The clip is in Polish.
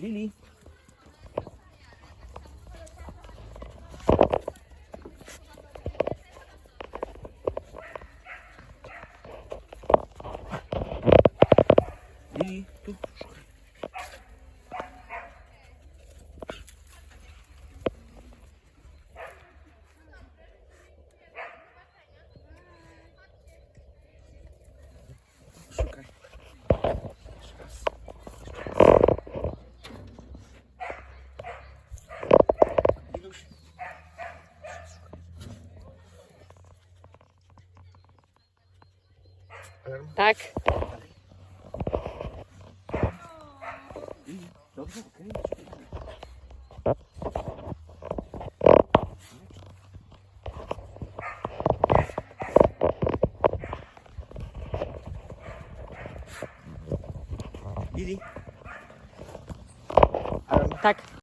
Lily. Lily. Tak. Dobrze, okej. Lili? Tak.